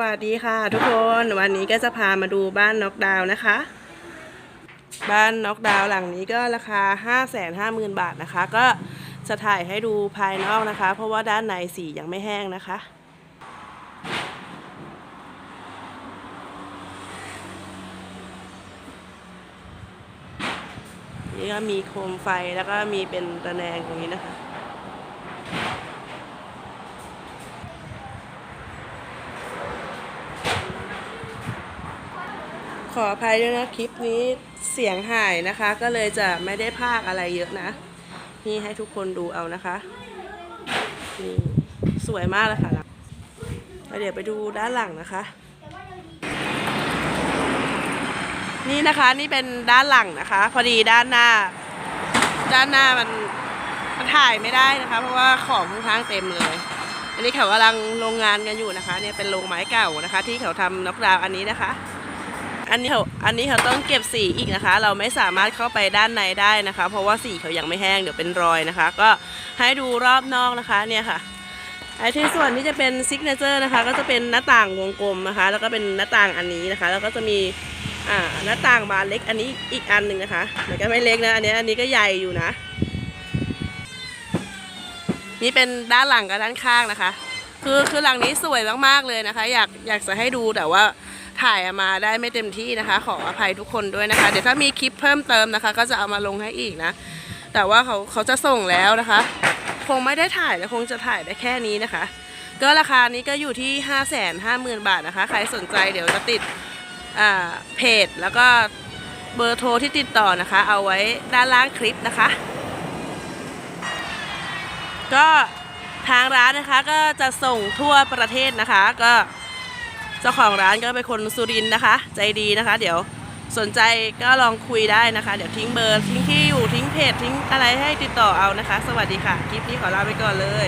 วัสดีค่ะทุกคนวันนี้ก็จะพามาดูบ้านน็อกดาวน์นะคะ บ้านน็อกดาวน์หลังนี้ก็ราคา 5 5 0 0 0 0 บาทนะคะ ก็จะถ่ายให้ดูภายนอกนะคะ เพราะว่าด้านในสียังไม่แห้งนะคะ นี่ก็มีโคมไฟแล้วก็มีเป็นตะแนงตรงนี้นะคะ ขออภัยด้วยนะคลิปนี้เสียงหายนะคะ ก็เลยจะไม่ได้พากอะไรเยอะนะ นี่ให้ทุกคนดูเอานะคะนี่สวยมากเลยค่ะแล้วเดี๋ยวไปดูด้านหลังนะคะ นี่นะคะนี่เป็นด้านหลังนะคะ พอดีด้านหน้า ด้านหน้ามันมันถ่ายไม่ได้นะคะ เพราะว่าของค่อนข้างเต็มเลย อันนี้เขากำลังโรงงานกันอยู่นะคะ เนี่ยเป็นโรงไม้เก่านะคะ ที่เขาทำน็อกดาวอันนี้นะคะ อันนี้เขาอันนี้เขาต้องเก็บสีอีกนะคะ เราไม่สามารถเข้าไปด้านในได้นะคะ เพราะว่าสีเขายังไม่แห้งเดี๋ยวเป็นรอยนะคะ ก็ให้ดูรอบนอกนะคะเนี่ยค่ะไอ้ที่ส่วนที่จะเป็นซิกเนเจอร์นะคะ ก็จะเป็นหน้าต่างวงกลมนะคะ แล้วก็เป็นหน้าต่างอันนี้นะคะ แล้วก็จะมีอ่าหน้าต่างบานเล็กอันนี้อีกอันหนึ่งนะคะแต่ก็ไม่เล็กนะอันนี้อันนี้ก็ใหญ่อยู่นะ นี่เป็นด้านหลังกับด้านข้างนะคะ คือคือหลังนี้สวยมากๆเลยนะคะ อยากอยากจะให้ดูแต่ว่า ถ่ายมาได้ไม่เต็มที่นะคะ ขออภัยทุกคนด้วยนะคะ เดี๋ยวถ้ามีคลิปเพิ่มเติมนะคะ ก็จะเอามาลงให้อีกนะ แต่ว่าเขาเขาจะส่งแล้วนะคะ คงไม่ได้ถ่ายแล้วคงจะถ่ายได้แค่นี้นะคะ ก็ราคานี้ก็อยู่ที่ 5 5 0 0 0 0 บาทนะคะ ใครสนใจเดี๋ยวจะติดอ่าเพจแล้วก็เบอร์โทรที่ติดต่อนะคะ เอาไว้ด้านล่างคลิปนะคะ ก็ทางร้านนะคะก็จะส่งทั่วประเทศนะคะก็ เจ้าของร้านก็เป็นคนสุรินนะคะ ใจดีนะคะ เดี๋ยวสนใจก็ลองคุยได้นะคะ เดี๋ยวทิ้งเบอร์ทิ้งที่อยู่ทิ้งเพจทิ้งอะไรให้ติดต่อเอานะคะ สวัสดีค่ะคลิปนี้ขอลาไปก่อนเลย